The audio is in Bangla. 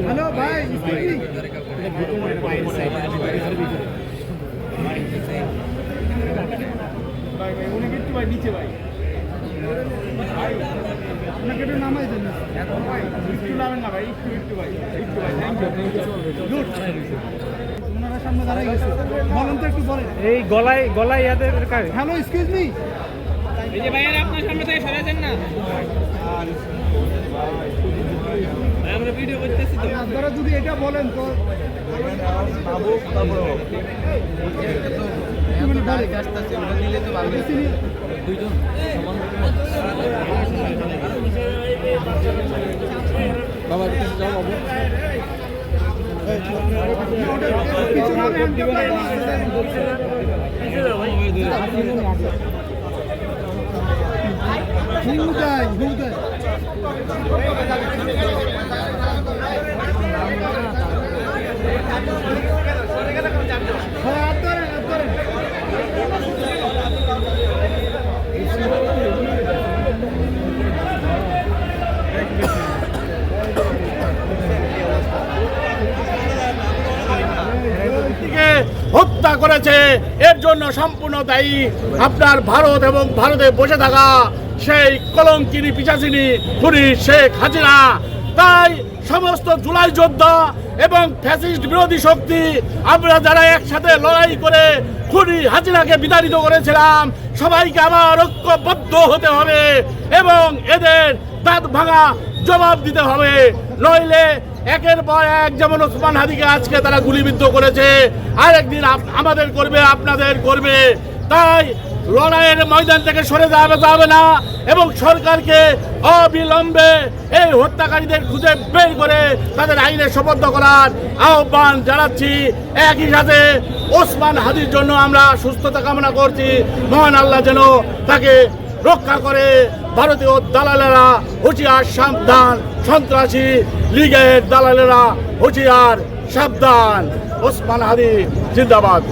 হ্যালো ভাই উনি একটু ভাই নিচে ভাই একটু নামাই দেন ভাই না ভাই একটু একটু ভাই একটু ভাই তো একটু বলেন এই গলায় গলায় ইয়াদের হ্যালো এক্সকিউজ মি এই যে ভাইয়ের আপনার সামনে থেকে সরে যান না আমরা ভিডিও করতেছি তো আপনারা যদি এটা বলেন তো একটু মানে। পিছনে হত্যা করেছে এর জন্য সম্পূর্ণ দায়ী। আপনার ভারত এবং ভারতে বসে থাকা সেই কলঙ্কিনী পিচাচিনী খুনি শেখ হাজিরা। তাই সমস্ত জুলাই যোদ্ধা এবং ফ্যাসিস্ট বিরোধী শক্তি আমরা যারা একসাথে লড়াই করে খুনি হাজিরাকে বিতাড়িত করেছিলাম, সবাইকে আবার ঐক্যবদ্ধ হতে হবে এবং এদের দাঁত ভাঙা জবাব দিতে হবে। নইলে একের পর এক যেমন ওসমান হাদিকে আজকে তারা গুলিবিদ্ধ করেছে, আরেকদিন আমাদের করবে, আপনাদের করবে। তাই লড়াইয়ের ময়দান থেকে সরে যাবে যাবে না এবং সরকারকে অবিলম্বে এই হত্যাকারীদের খুঁজে বের করে তাদের আইনে শপথ করার আহ্বান জানাচ্ছি। একই সাথে ওসমান হাদির জন্য আমরা সুস্থতা কামনা করছি। মহান আল্লাহ যেন তাকে রক্ষা করে। ভারতীয় দালালেরা হুঁশিয়ার, সাবধান, সন্ত্রাসী লীগের দালালেরা হুঁশিয়ার, সাবধান। ওসমান হাদি, জিন্দাবাদ।